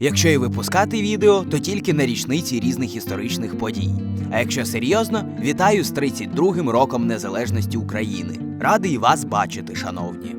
Якщо і випускати відео, то тільки на річниці різних історичних подій. А якщо серйозно, вітаю з 32-м роком незалежності України. Радий вас бачити, шановні.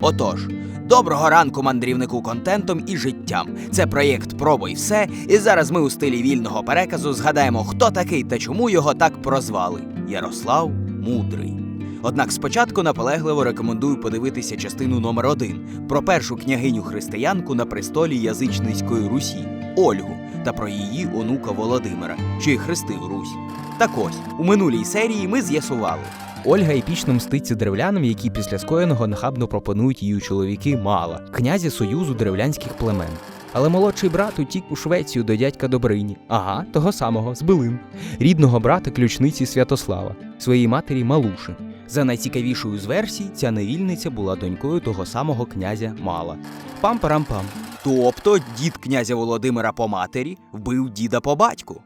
Отож, доброго ранку мандрівнику контентом і життям. Це проєкт Пробуй все. І зараз ми у стилі вільного переказу згадаємо, хто такий та чому його так прозвали Ярослав Мудрий. Однак спочатку наполегливо рекомендую подивитися частину номер один про першу княгиню християнку на престолі Язичницької Русі Ольгу та про її онука Володимира, що хрестив Русь. Так ось у минулій серії ми з'ясували. Ольга епічно мститься древлянам, які після скоєного нахабно пропонують її чоловіки Мала, князі союзу древлянських племен. Але молодший брат утік у Швецію до дядька Добрині, ага, того самого, з Билин, рідного брата ключниці Святослава, своїй матері Малуши. За найцікавішою з версій, ця невільниця була донькою того самого князя Мала. Пам-парам-пам. Тобто дід князя Володимира по матері вбив діда по батьку.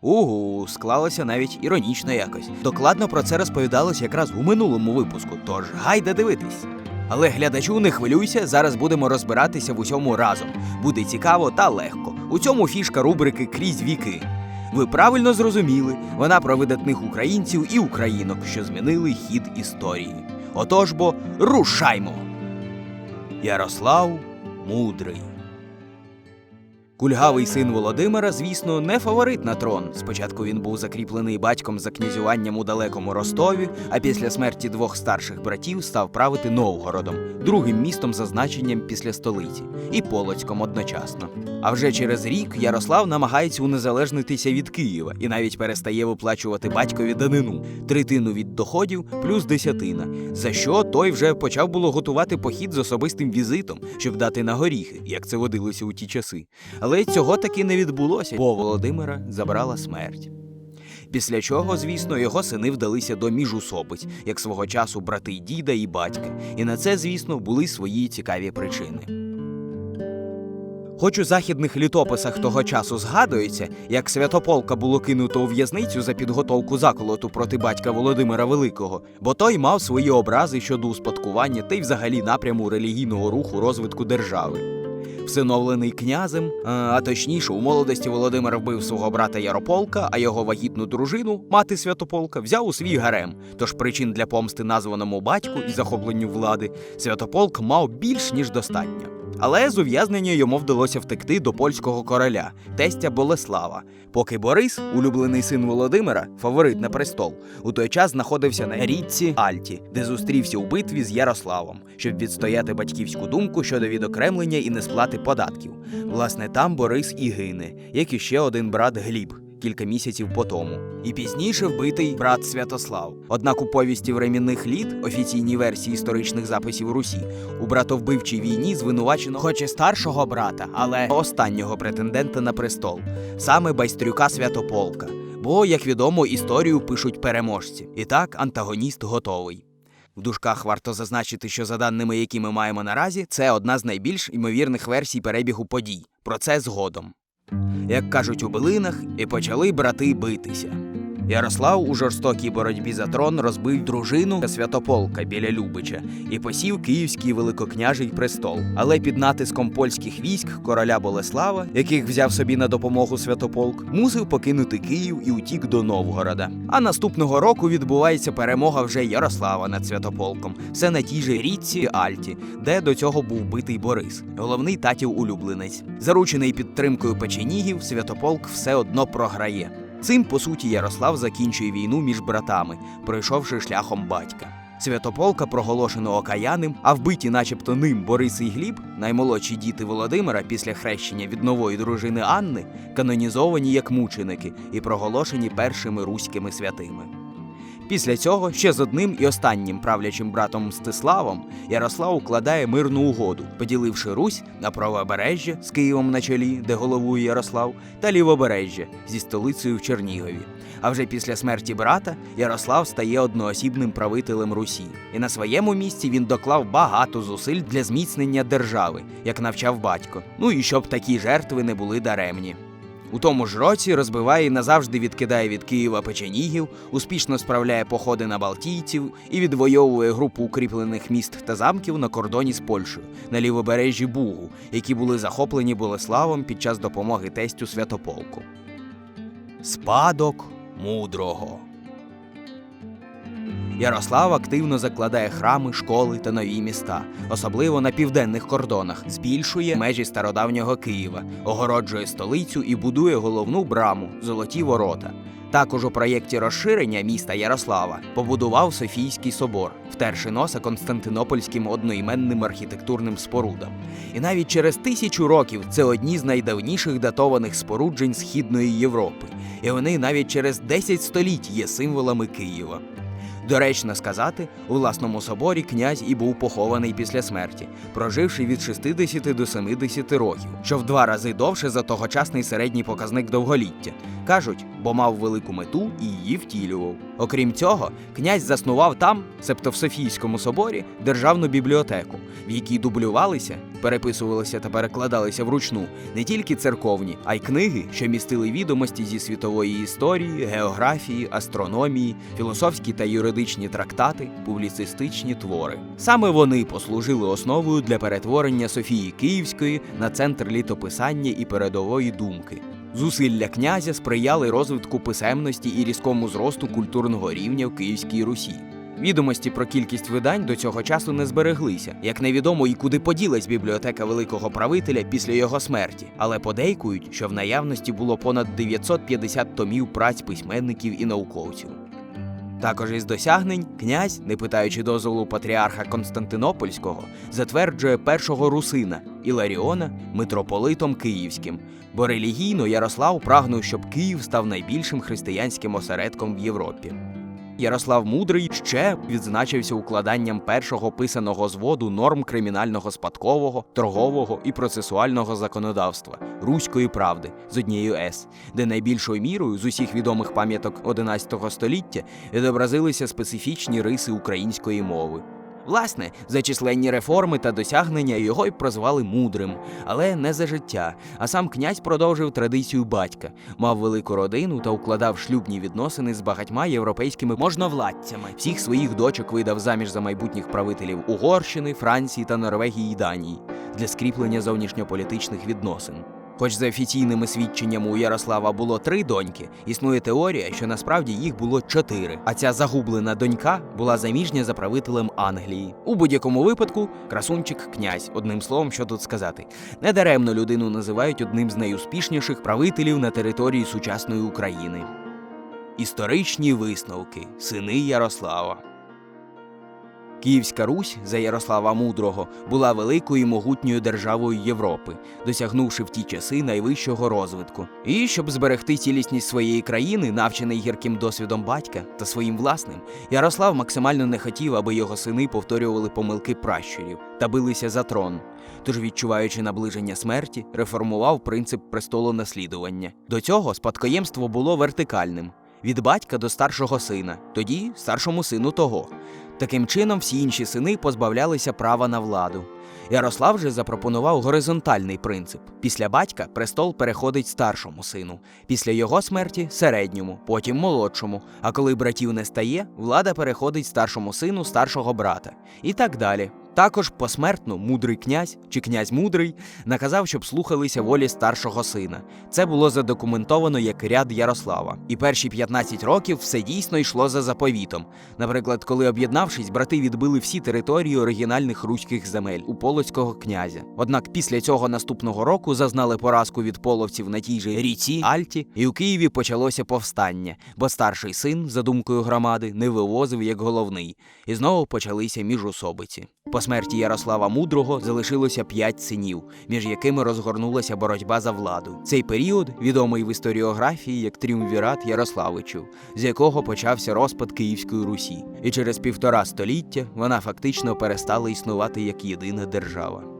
Угу, склалося навіть іронічно якось. Докладно про це розповідалось якраз у минулому випуску, тож гайда дивитись. Але глядачу, не хвилюйся, зараз будемо розбиратися в усьому разом. Буде цікаво та легко. У цьому фішка рубрики Крізь віки. Ви правильно зрозуміли, вона про видатних українців і українок, що змінили хід історії. Отож бо рушаймо! Ярослав Мудрий. Кульгавий син Володимира, звісно, не фаворит на трон. Спочатку він був закріплений батьком за князюванням у далекому Ростові, а після смерті двох старших братів став правити Новгородом, другим містом за значенням після столиці, і Полоцьком одночасно. А вже через рік Ярослав намагається унезалежнитися від Києва і навіть перестає виплачувати батькові данину третину від доходів плюс десятина. За що той вже почав було готувати похід з особистим візитом, щоб дати на горіхи, як це водилося у ті часи. Але цього таки не відбулося, бо Володимира забрала смерть. Після чого, звісно, його сини вдалися до міжусобиць, як свого часу брати діда і батька, і на це, звісно, були свої цікаві причини. Хоч у західних літописах того часу згадується, як Святополка було кинуто у в'язницю за підготовку заколоту проти батька Володимира Великого, бо той мав свої образи щодо успадкування та й взагалі напряму релігійного руху розвитку держави. Всиновлений князем, а, а точніше, у молодості Володимир вбив свого брата Ярополка, а його вагітну дружину, мати Святополка, взяв у свій гарем. Тож причин для помсти названому батьку і захопленню влади Святополк мав більш ніж достатньо. Але з ув'язнення йому вдалося втекти до польського короля, тестя Болеслава, поки Борис, улюблений син Володимира, фаворит на престол, у той час знаходився на річці Альті, де зустрівся у битві з Ярославом, щоб відстояти батьківську думку щодо відокремлення і несплати податків. Власне, там Борис і гине, як і ще один брат Гліб. Кілька місяців по тому, і пізніше вбитий брат Святослав. Однак у повісті времінних літ, офіційній версії історичних записів Русі, у братовбивчій війні звинувачено хоч і старшого брата, але останнього претендента на престол, саме байстрюка Святополка. Бо, як відомо, історію пишуть переможці. І так, антагоніст готовий. В дужках варто зазначити, що за даними, які ми маємо наразі, це одна з найбільш ймовірних версій перебігу подій. Про це згодом. Як кажуть у билинах, і почали брати битися. Ярослав у жорстокій боротьбі за трон розбив дружину Святополка біля Любича і посів київський великокняжий престол. Але під натиском польських військ короля Болеслава, яких взяв собі на допомогу Святополк, мусив покинути Київ і утік до Новгорода. А наступного року відбувається перемога вже Ярослава над Святополком. Все на тій же річці Альті, де до цього був битий Борис, головний татів улюбленець. Заручений підтримкою печенігів, Святополк все одно програє. Цим, по суті, Ярослав закінчує війну між братами, пройшовши шляхом батька. Святополка проголошено окаяним, а вбиті, начебто ним Борис і Гліб, наймолодші діти Володимира після хрещення від нової дружини Анни, канонізовані як мученики і проголошені першими руськими святими. Після цього ще з одним і останнім правлячим братом Мстиславом Ярослав укладає мирну угоду, поділивши Русь на правобережжя з Києвом на чолі, де головує Ярослав, та лівобережжя зі столицею в Чернігові. А вже після смерті брата Ярослав стає одноосібним правителем Русі, і на своєму місці він доклав багато зусиль для зміцнення держави, як навчав батько. Ну і щоб такі жертви не були даремні. У тому ж році розбиває і назавжди відкидає від Києва печенігів, успішно справляє походи на Балтійців і відвоює групу укріплених міст та замків на кордоні з Польщею на лівобережжі Бугу, які були захоплені Болеславом під час допомоги тестю Святополку. Спадок мудрого. Ярослав активно закладає храми, школи та нові міста, особливо на південних кордонах, збільшує межі стародавнього Києва, огороджує столицю і будує головну браму золоті ворота. Також у проєкті розширення міста Ярослава побудував Софійський собор, втерши носа Константинопольським одноіменним архітектурним спорудам. І навіть через тисячу років це одні з найдавніших датованих споруджень Східної Європи, і вони навіть через 10 століть є символами Києва. Доречно сказати, у власному соборі князь і був похований після смерті, проживши від 60 до 70 років, що в два рази довше за тогочасний середній показник довголіття. Кажуть, бо мав велику мету і її втілював. Окрім цього, князь заснував там, себто в Софійському соборі, державну бібліотеку, в якій дублювалися, переписувалися та перекладалися вручну не тільки церковні, а й книги, що містили відомості зі світової історії, географії, астрономії, філософські та юридичні трактати, публіцистичні твори. Саме вони послужили основою для перетворення Софії Київської на центр літописання і передової думки. Зусилля князя сприяли розвитку писемності і різкому зросту культурного рівня в Київській Русі. Відомості про кількість видань до цього часу не збереглися, як невідомо і куди поділась бібліотека великого правителя після його смерті, але подейкують, що в наявності було понад 950 томів праць письменників і науковців. Також із досягнень князь, не питаючи дозволу патріарха Константинопольського, затверджує першого русина Іларіона митрополитом Київським, бо релігійно Ярослав прагнув, щоб Київ став найбільшим християнським осередком в Європі. Ярослав Мудрий ще відзначився укладанням першого писаного зводу норм кримінального спадкового, торгового і процесуального законодавства руської правди з однією С, де найбільшою мірою з усіх відомих пам'яток 11 століття відобразилися специфічні риси української мови. Власне, за численні реформи та досягнення його й прозвали мудрим, але не за життя. А сам князь продовжив традицію батька, мав велику родину та укладав шлюбні відносини з багатьма європейськими можновладцями. Всіх своїх дочок видав заміж за майбутніх правителів Угорщини, Франції та Норвегії і Данії для скріплення зовнішньополітичних відносин. Хоч за офіційними свідченнями у Ярослава було три доньки, існує теорія, що насправді їх було чотири. А ця загублена донька була заміжня за правителем Англії. У будь-якому випадку красунчик князь. Одним словом, що тут сказати. Недаремно людину називають одним з найуспішніших правителів на території сучасної України. Історичні висновки сини Ярослава. Київська Русь за Ярослава Мудрого була великою і могутньою державою Європи, досягнувши в ті часи найвищого розвитку. І щоб зберегти цілісність своєї країни, навчений гірким досвідом батька та своїм власним, Ярослав максимально не хотів, аби його сини повторювали помилки пращурів та билися за трон. Тож, відчуваючи наближення смерті, реформував принцип престолонаслідування. До цього спадкоємство було вертикальним. Від батька до старшого сина, тоді старшому сину того. Таким чином, всі інші сини позбавлялися права на владу. Ярослав же запропонував горизонтальний принцип: після батька престол переходить старшому сину, після його смерті середньому, потім молодшому. А коли братів не стає, влада переходить старшому сину старшого брата. І так далі. Також посмертно мудрий князь чи князь мудрий наказав, щоб слухалися волі старшого сина. Це було задокументовано як ряд Ярослава. І перші 15 років все дійсно йшло за заповітом. Наприклад, коли об'єднавшись, брати відбили всі території оригінальних руських земель у полоцького князя. Однак після цього наступного року зазнали поразку від половців на тій же ріці Альті, і у Києві почалося повстання, бо старший син, за думкою громади, не вивозив як головний, і знову почалися міжусобиці. По смерті Ярослава Мудрого залишилося п'ять синів, між якими розгорнулася боротьба за владу. Цей період відомий в історіографії як тріумвірат Ярославичів, з якого почався розпад Київської Русі, і через півтора століття вона фактично перестала існувати як єдина держава.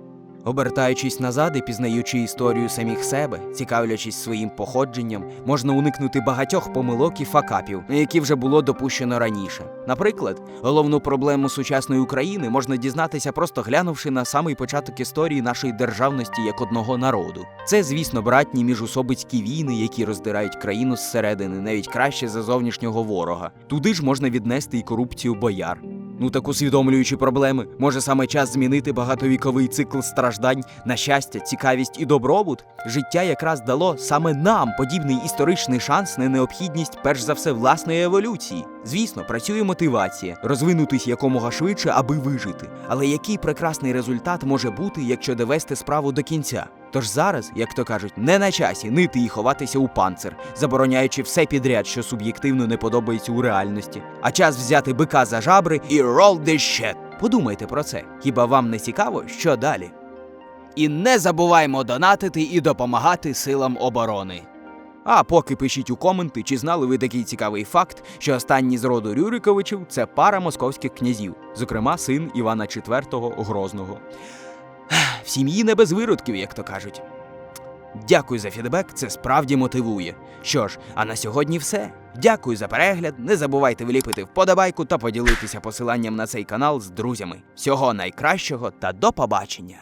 Обертаючись назад і пізнаючи історію самих себе, цікавлячись своїм походженням, можна уникнути багатьох помилок і факапів, які вже було допущено раніше. Наприклад, головну проблему сучасної України можна дізнатися, просто глянувши на самий початок історії нашої державності як одного народу. Це, звісно, братні міжусобицькі війни, які роздирають країну зсередини, навіть краще за зовнішнього ворога. Туди ж можна віднести і корупцію бояр. Ну так усвідомлюючи проблеми, може саме час змінити багатовіковий цикл страждань на щастя, цікавість і добробут. Життя якраз дало саме нам подібний історичний шанс на необхідність, перш за все, власної еволюції. Звісно, працює мотивація розвинутись якомога швидше, аби вижити. Але який прекрасний результат може бути, якщо довести справу до кінця? Тож зараз, як то кажуть, не на часі нити і ховатися у панцир, забороняючи все підряд, що суб'єктивно не подобається у реальності. А час взяти бика за жабри і roll the shit. Подумайте про це. Хіба вам не цікаво, що далі? І не забуваймо донатити і допомагати силам оборони. А поки пишіть у коменти, чи знали ви такий цікавий факт, що останній з роду Рюриковичів це пара московських князів, зокрема син Івана IV Грозного. В сім'ї не без виродків, як то кажуть. Дякую за фідбек, це справді мотивує. Що ж, а на сьогодні все. Дякую за перегляд. Не забувайте вліпити вподобайку та поділитися посиланням на цей канал з друзями. Всього найкращого та до побачення!